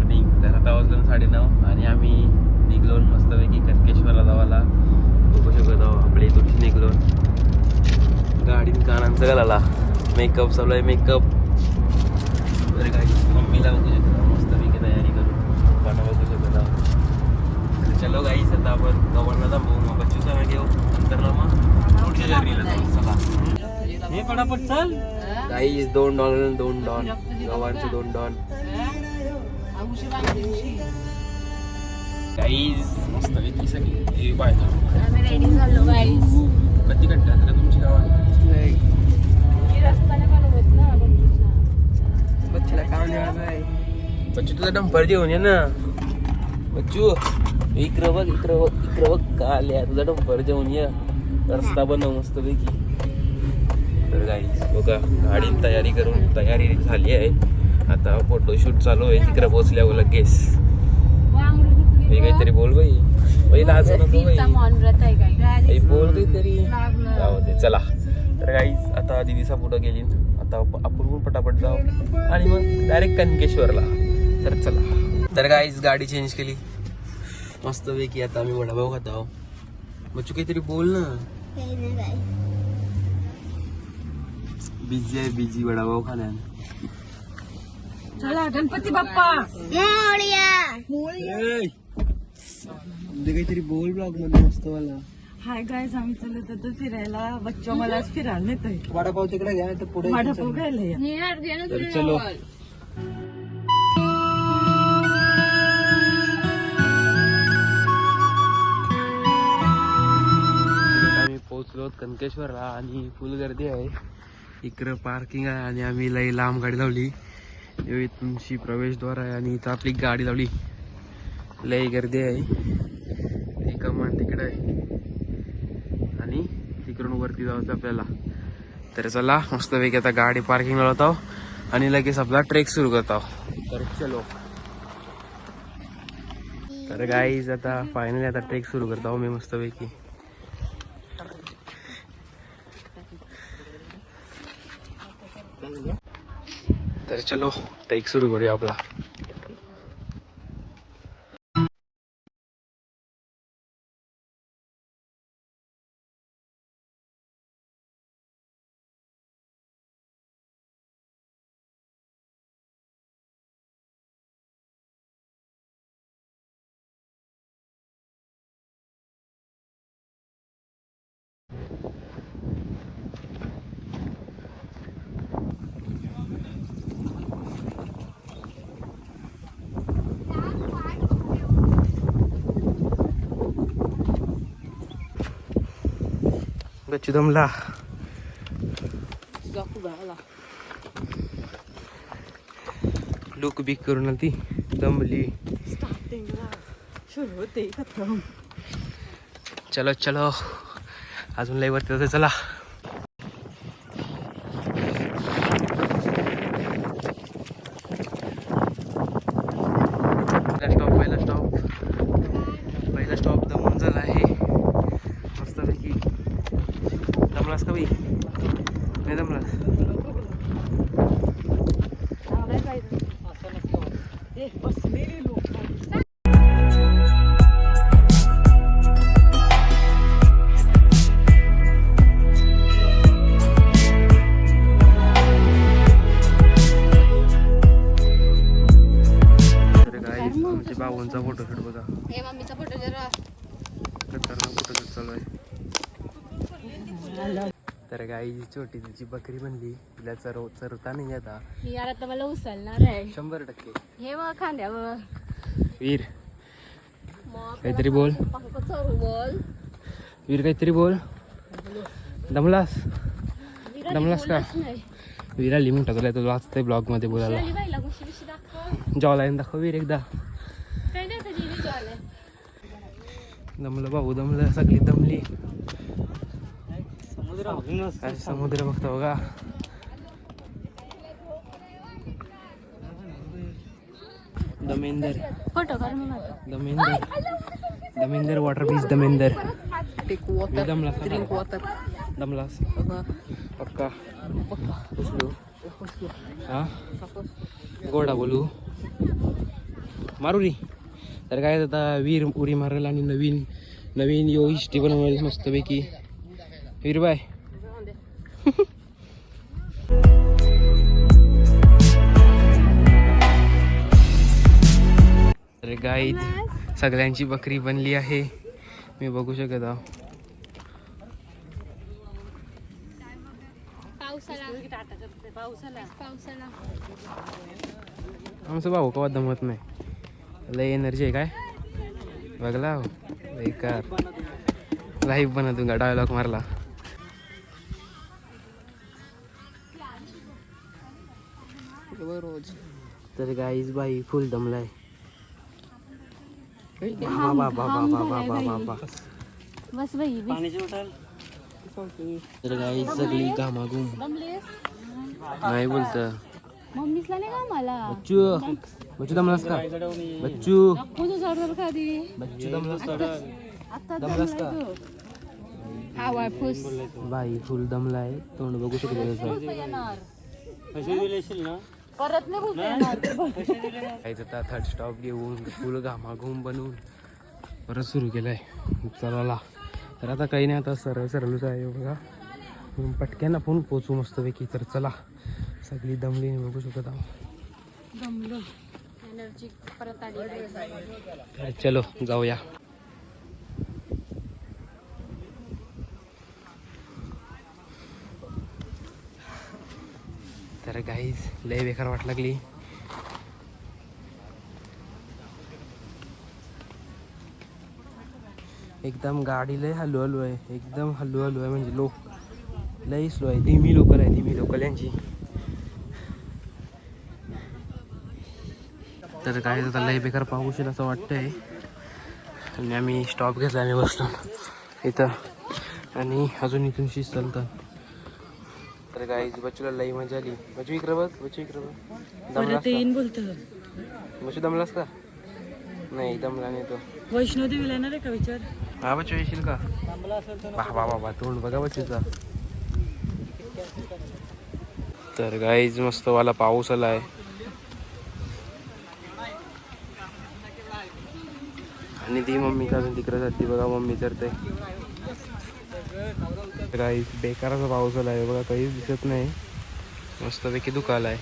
Morning तर आता वाजलं साडेनऊ आणि आम्ही निघलो मस्तपैकी कनकेश्वरला जावाला. बघू शकत आहो आपल्या इथून निघलो गाडीत गाण्यांचं घालाला मेकअप चालू आहे मेकअप बरं गाडी मम्मीला बघू शकत मस्तपैकी तयारी करून. पप्पांना बघू शकत आहो चलो गाईस आता आपण गव्हाणला थांबू. मग बच्चू सगळं घेऊ. नंतरला मग पुढच्या जर्नीला जाऊ. चला. हे पटापट चल. गाईस दोन डॉलर दोन डॉन. गव्हांचे दोन डॉन. गाईज मस्त पैकी सगळी. हे बाय आम्ही रेडी झालो गाईस कधी कंटाळत रे तुमची गावात? रस्त्याने पण होत ना बच्चूला काय बच्चू तुझा डंपर घेऊन ये ना. बच्चू इकडं बघ इकडं बघ इकडं बघ का आल्या तुझा डंपर घेऊन ये. रस्ता बनव मस्त पैकी. तर गाईज बघा गाडी तयारी करून तयारी झाली आहे. आता फोटोशूट चालू आहे. तिकडे पोहोचल्यावर लगेच हे काहीतरी बोल बाई. बाई लाज नको बाई. काही बोल काहीतरी. जाऊ दे चला. तर गाईज आता दिदीसा पुढं गेली आता आप- आपण पण पटापट जाऊ. आणि मग डायरेक्ट कनकेश्वरला. तर चला. तर गाईज गाडी चेंज केली. मस्त पैकी आता आम्ही वडापाव खात. आहो बच्चू काहीतरी बोल ना. बिझी आहे बिझी वडापाव खाण्यात. चला गणपती बाप्पा. काहीतरी बोल ब्लॉगमध्ये मस्त वाला हाय गायज आम्ही चालत होतो फिरायला. बच्चो मला आज फिरायला नेतोय. वडापाव तिकडे घ्या तर पुढे वडापाव या. तर चलो आम्ही पोहोचलो कनकेश्वरला आणि फुल गर्दी आहे. इकडं पार्किंग आहे आणि आम्ही लई लांब गाडी लावली. हे तुमची प्रवेशद्वार आहे आणि इथं आपली गाडी लावली. लय गर्दी आहे. एका कमान तिकडे आहे. आणि तिकडून वरती जायचं आपल्याला. तर चला मस्तपैकी आता गाडी पार्किंग लावत आहो आणि लगेच आपला ट्रेक सुरू करत आहो तर चलो. तर गाईज आता फायनली आता ट्रेक सुरू करत आहो मी मस्तपैकी. तर चलो टेक सुरू करूया आपला. गच्ची दमला लुक बिक करून आली ती दमली होते चलो चलो अजून लय वरती चला. गाई छोटी तिची बकरी बनली तिला चरव चरवता नाही आता. मी यार आता मला उचलणार आहे. शंभर टक्के. हे मग खांद्यावर. वीर मग काहीतरी बोल. चोरू बोल. वीर काहीतरी बोल. दमलास? दमलास का? वीरा लिहून टाकलाय तो वाचतंय ब्लॉगमध्ये बोलायला गोष्टी बिष्टी दाखव. वीर एकदा. दमलं भाऊ दमलं सगळी दमली. काय समुद्र बघतो बघा दमेंदर. दमेंदर दमेंदर. वॉटर बीच दमेंदर वॉटर दमलास. पक्का. उचलू हा? गोडा बोलू. मारुरी. तर काय आता वीर उडी मारेल आणि नवीन नवीन यो हिस्ट्री बनवेल मस्तपैकी. वीर बाय तर गाई सगळ्यांची बकरी बनली आहे. मी बघू शकत आहो. पावसाला पावसाला पावसाला आमचं भाऊ कवा दमत नाही. लय एनर्जी आहे काय? बघला हो बेकार. लाईव्ह बनवतो का? डायलॉग मारला. तर गाईज बाई फुल दमलाय. बाबा बाबा बाबा बाबा बाबा बस बाई तर गाई सगळी घामाघूम. नाही बोलत. मम्मीसला नाही का मला बच्चू. बच्चू दमलास का? बच्चू. बच्चू दमलास का? आता दमलास का? आवाय फुस. बाई फुल दमलाय. तोंड बघू शकतो. येणार. परत नाही थर्ड स्टॉप घेऊन फुल घामाघूम बनवून परत सुरू केलंय. चला तर आता काही नाही आता सरळ सरळच आहे बघा. पटक्यानं आपण पोचू मस्तपैकी. तर चला. सगळी दमली नाही बघू शकत आहोत. जमलं एनर्जी परत आली. तर चलो जाऊया. तर गाईज लय बेकार वाट लागली. एकदम गाडी लय हलू हलू आहे. एकदम हलू हलू आहे म्हणजे लोक. लय स्लो आहे. धीमी लोकल आहे धीमी लोकल यांची. तर काय आता लय बेकार पाहूशील असं वाटतंय. आणि आम्ही स्टॉप घेतला आम्ही बसलो. इथं. आणि अजून इथून शिस्त चालतं तर गाईज बच्चूला लई मजा आली. बच्चू इकडं बघ बच्चू इकडं बघ. परत येईन बोलतो. बच्चू दमलास का? नाही दमला नाही तो. वैष्णोदेवीला येणार आहे का? विचार. हा बच्चू येशील का? बाबा बाबा तोंड बघा बच्चूचा. तर गाईज मस्त वाला पाऊस आलाय. आणि ती मम्मी का अजून तिकडे जाते बघा मम्मी तर ते. गाईज बेकाराचा पाऊस आला आहे बघा काहीच दिसत नाही. मस्तपैकी आहे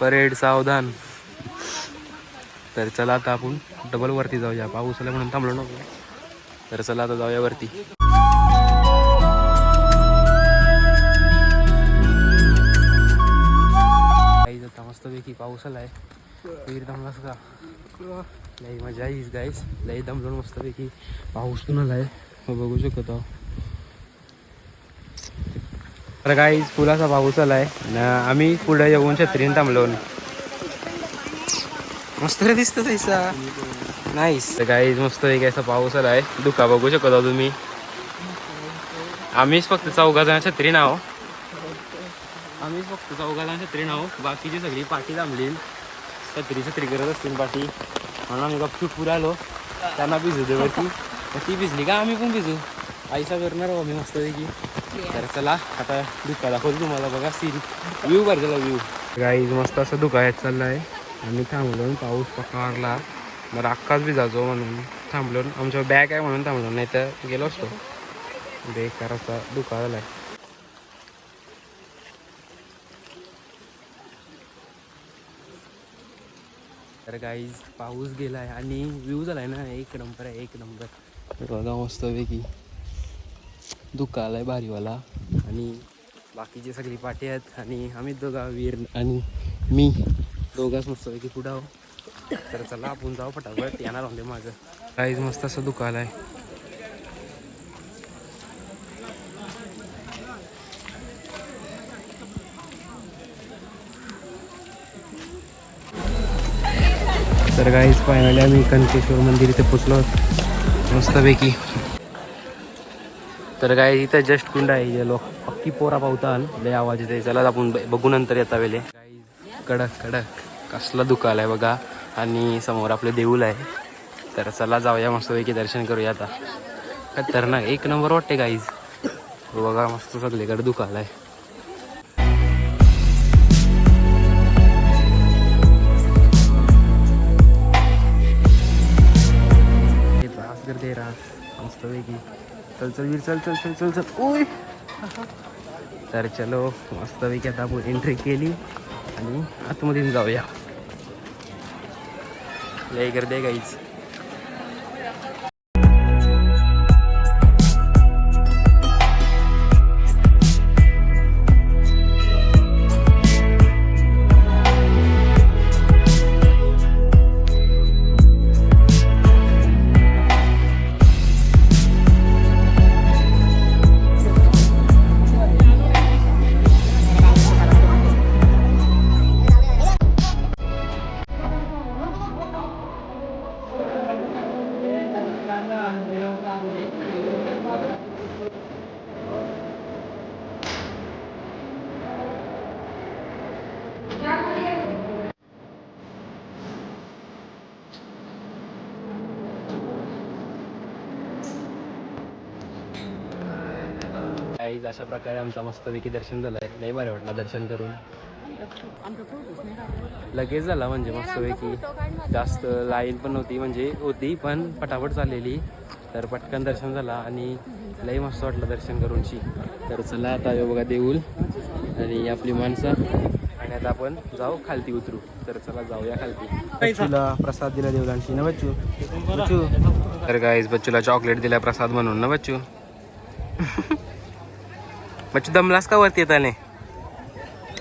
परेड सावधान. तर चला आता आपण डबल वरती जाऊया. पाऊस आला म्हणून थांबलो नको तर चला आता जाऊया वरती. गाईज आता मस्तपैकी पाऊस आहे वीर दमलास का? लई मजा येईस गाईस लई दमलो मस्तपैकी. पाऊस पण आला आहे बघू शकतो तर गाईज फुलाचा पाऊस आलाय न आम्ही पुढे येऊन छत्रीने थांबलो. मस्त रे दिसत तैसा. तर गाईज मस्त एक असा पाऊस आलाय दुका बघू शकता तुम्ही. आम्हीच फक्त चौघा जण छत्री नाव आम्हीच फक्त चौघा जण छत्री नाव बाकीची सगळी पाठी थांबली. छत्री छत्री करत असतील पाठी. म्हणून आम्ही गपचूप पुढे आलो. त्यांना भिजू दे वरती. मग ती भिजली का? आम्ही पण भिजू. आईसा करणार आहो आम्ही मस्तपैकी तर चला आता दुका दाखवतो तुम्हाला बघा सीन व्ह्यू बरं झाला व्ह्यू गाईज मस्त असं दुकायत चाललाय. आम्ही थांबलो आणि पाऊस पकारला मग अख्खाच भिजायचो म्हणून थांबलो. आमच्या बॅग आहे म्हणून थांबलो नाही तर गेलो असतो. बेकार असा दुकाळ आलाय. तर गाईज पाऊस गेलाय आणि व्ह्यू झालाय ना. एक नंबर आहे एक नंबर बघा मस्तपैकी दुःख आलाय भारीवाला. आणि बाकीची सगळी पाठी आहेत आणि आम्ही दोघा वीर आणि मी दोघाच मस्तपैकी पुढं आहो तर चला आपण जाऊ फटाफट. येणार होते माझं काहीच मस्त असं दुःख आलाय. तर काहीच फायनली आम्ही कनकेश्वर मंदिर इथे पोचलो आहोत. मस्तपैकी. तर काय इथं जस्ट कुंड आहे जे लोक पक्की पोरा पावताल. लय आवाज येते चला आपण ब- बघू नंतर येता वेळे कडक कडक. कसला दुकाल आहे बघा. आणि समोर आपलं देऊळ आहे. तर चला जाऊया मस्तपैकी दर्शन करूया आता. खतरनाक. एक नंबर वाटते गाईज बघा मस्त सगळीकडे दुकाल आहे. मस्तपैकी चल चल वीर चल चल चल चल चल. ओय तर चलो मस्तपैकी आता आपण एंट्री केली आणि आतमध्ये जाऊया. लय गर्दी आहे काहीच अशा प्रकारे आमचा मस्तपैकी दर्शन झालं. आहे नाही बरं वाटलं दर्शन करून. लगेच झाला म्हणजे मस्तपैकी. जास्त लाईन पण नव्हती म्हणजे होती पण पटापट चाललेली. तर पटकन दर्शन झाला आणि लई मस्त वाटलं दर्शन करूनशी. तर चला आता यो बघा देऊल आणि आपली माणसं. आणि आता आपण जाऊ खालती उतरू. तर चला जाऊया खालती. तुला प्रसाद दिला देवलांशी ना बच्चू? बच्चू? तर गाईज बच्चूला चॉकलेट दिला प्रसाद म्हणून. ना बच्चू? मग दमलास का वरती येताने?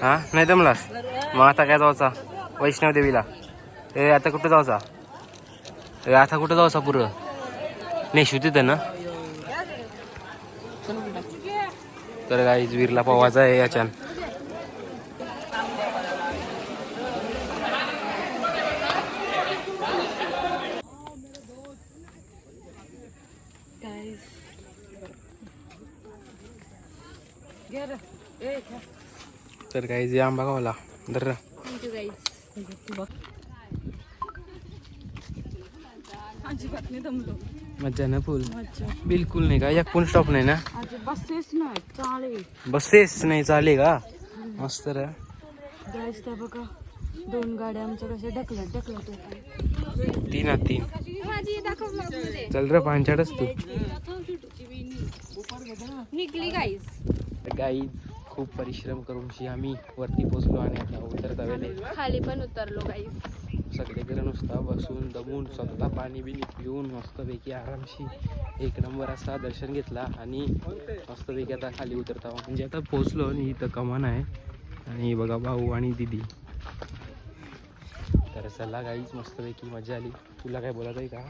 हां? नाही दमलास? मग आता काय जायचा वैष्णव देवीला. ए आता कुठं जायचा ए आता कुठं जायचा पुरं? नेशू तिथं ना? तर गाईज वीरला पवायचा आहे याच्यानं Guys. घे रे. ए, घे. तर गाईज या आंबा गावला. दर थँक्यू गाईज अजिबात नाही दमलो. मज्जा ना फुल बिलकुल नाही का? एक पण स्टॉप नाही ना? बसेस नाही चालेल बसेस नाही चाले का? मस्त गाईस बघा दोन गाड्या आमच्या कशा ढकलत ढकलत तीन आत तीन. चल रे पांचाडच तू. निघली गाईज गाईज खूप परिश्रम करून आम्ही वरती पोचलो आणि आता उतरता वेळे खाली पण उतरलो गाईज सगळीकडे नुसता बसून दमून स्वतः पाणी बिनी पिऊन मस्तपैकी आरामशी एक नंबर असा दर्शन घेतला आणि मस्तपैकी आता खाली उतरता म्हणजे आता पोचलो आणि इथं कमान आहे. आणि बघा भाऊ आणि दिदी. तर चला गाईच मस्तपैकी मजा आली. तुला काय बोलत आहे का?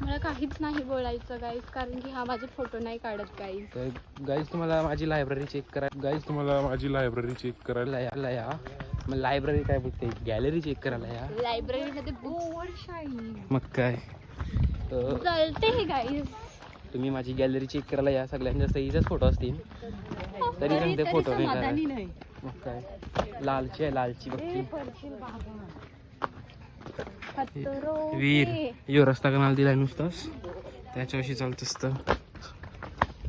मला काहीच नाही बोलायचं गाईज कारण की हा माझे फोटो नाही काढत गाईज तर गाईज तुम्हाला माझी लायब्ररी चेक करा. गाईज तुम्हाला माझी लायब्ररी चेक करायला करायला या या मग लायब्ररी काय बोलते? गॅलरी चेक करायला या लायब्ररीमध्ये बुक्स मग काय? तर चालते हे गाईज तुम्ही माझी गॅलरी चेक करायला या सगळ्यांच्या सहीचाच फोटो असतील. तरी सांगते फोटो नाही. मग काय? लालची आहे लालची बघती वीर. यो रस्ता कनाल दिलाय नुसताच. त्याच्याविषयी चालत असतं.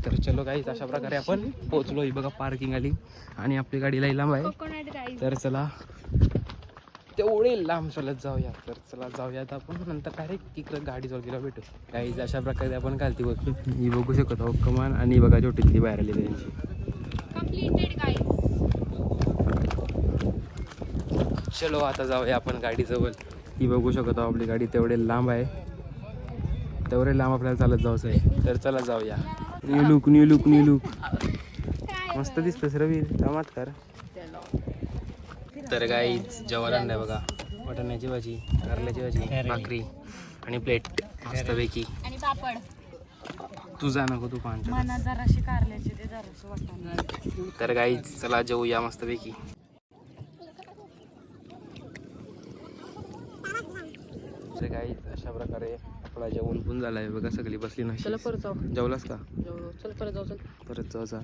तर चलो गाईच अशा प्रकारे आपण पोहोचलो ही बघा पार्किंग आली आणि आपली गाडी लई लांब आहे. तर चला. तेवढे लांब चालत जाऊया तर चला जाऊयात आपण. नंतर डायरेक्ट इकडं गाडी गेला भेटू. गाईज अशा प्रकारे आपण खालती बघतो ही बघू शकत आहोत कमान. आणि बघा छोटीतली बाहेर आली त्यांची. चलो आता जाऊया आपण गाडीजवळ. ती बघू शकत आहोत आपली गाडी. तेवढे लांब आहे. तेवढे लांब आपल्याला चालत जायचं आहे. तर चला जाऊया. New look new look new look मस्त दिसतंस रवी कामात कर. तर गाई जेवण आणलंय बघा. वाटाण्याची भाजी कारल्याची भाजी भाकरी आणि प्लेट मस्तपैकी. आणि पापड. तुझा नको तू पाच मना जराशी कारल्याची ते जराशी वाटणार तर गाई चला जेऊया मस्तपैकी तर गाई अशा प्रकारे आपला जेवण पण झालाय. बघा सगळी बसली ना चला परत जाऊ. जेवलास का? चल परत जाऊ चल. परत जायचा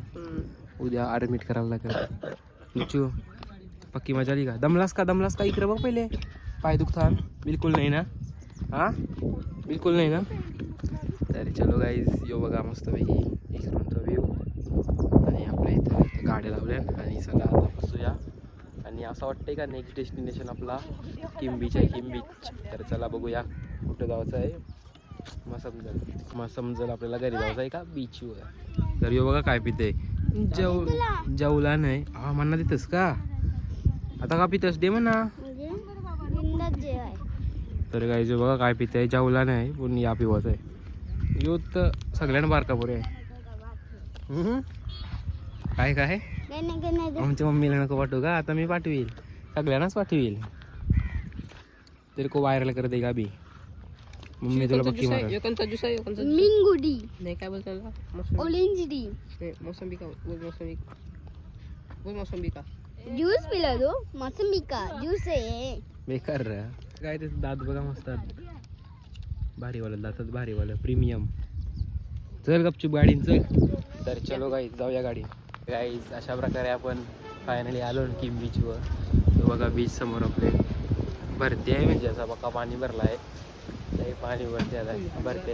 उद्या ॲडमिट करायला लागेल. निचू पक्की मजा आली का? दमलास का? दमलास का? इकडे बघ पहिले. पाय दुखता बिलकुल नाही ना? हा? बिलकुल नाही ना? तर चलो गाईज यो बघा मस्तपैकी इकडूनचा व्ह्यू आणि आपल्या इथं गाड्या लावल्या आणि चला आता बसूया. आणि असं वाटतंय का नेक्स्ट डेस्टिनेशन आपला? किम बीच आहे किम बीच तर चला बघूया. कुठं जायचं आहे? मग समजल मग समजल आपल्याला घरी जायचं आहे का? बीचवर तर यो बघा काय पिते. जेव जेवला नाही हा म्हणा देतस का? आता का पितस? दे म्हणा. तर काय जो बघा काय पिते जेवला नाही पण या पिवत आहे. यो तर सगळ्यांना बारका पोरे आहे. काय काय? आमच्या मम्मीला नको पाठवू का? आता मी पाठवील. सगळ्यांनाच पाठवील. तरी को व्हायरल करत आहे का बी? मम्मी तुला पक्की मारा कोणता ज्यूस आहे? कोणता मिंगुडी. नाही काय बोलतो त्याला? मोसंबी. ऑरेंज डी. नाही, मोसंबी का? बोल मोसंबी. बोल मोसंबी का? ज्यूस पिला तो. मोसंबी का? ज्यूस आहे. बेकार रे. काय ते दात बघा मस्त आहेत. भारीवालं दातात भारीवालं. प्रीमियम. चल गपचूप गाडीन चल. तर चलो गाई जाऊया गाडी. गाईज अशा प्रकारे आपण फायनली आलो किम बीचवर तो बघा बीच समोर आपले. भरती आहे म्हणजे असा बघा पाणी भरला आहे लई पाणी भरते आता भरते.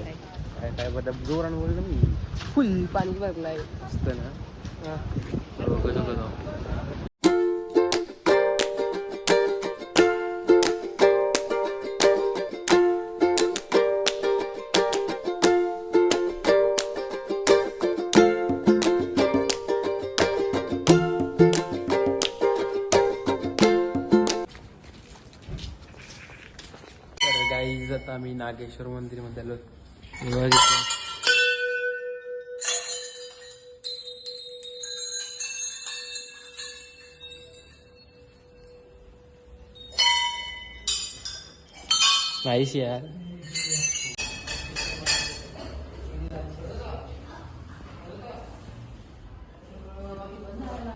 काय काय बघा जोरान बोललो मी? फुल पाणी भरलाय. मस्त ना. हो, कसं कसं गाईज आता आम्ही नागेश्वर मंदिरमध्ये आलो. तेव्हा नाहीस यार.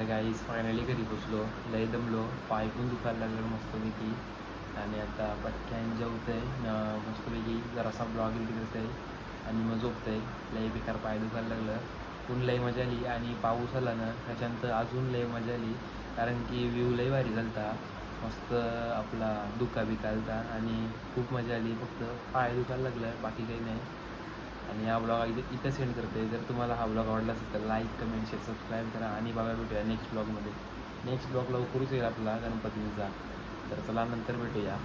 गाईज फायनली घरी पोचलो लय दमलो. पाय पण दुखायला लागलं ती आणि आता पटक्यान जेवतंय आहे मस्तपैकी जरासा ब्लॉग करत आहे आणि मग झोपतं आहे लई बेकार पाय दुखायला लागलं. ऊन लई मजा आली आणि पाऊस आला ना त्याच्यानंतर अजून लई मजा आली. कारण की व्ह्यू लई भारी झालता. मस्त आपला दुखा बिकालता आणि खूप मजा आली. फक्त पाय दुखायला लागलं बाकी काही नाही. आणि हा ब्लॉग इथे इथं सेंड करते जर तुम्हाला हा ब्लॉग आवडला असेल तर लाईक कमेंट शेअर सबस्क्राईब करा. आणि बघा भेटूया नेक्स्ट ब्लॉगमध्ये नेक्स्ट ब्लॉग लवकरच येईल आपला गणपतींचा. तर चला नंतर भेटूया.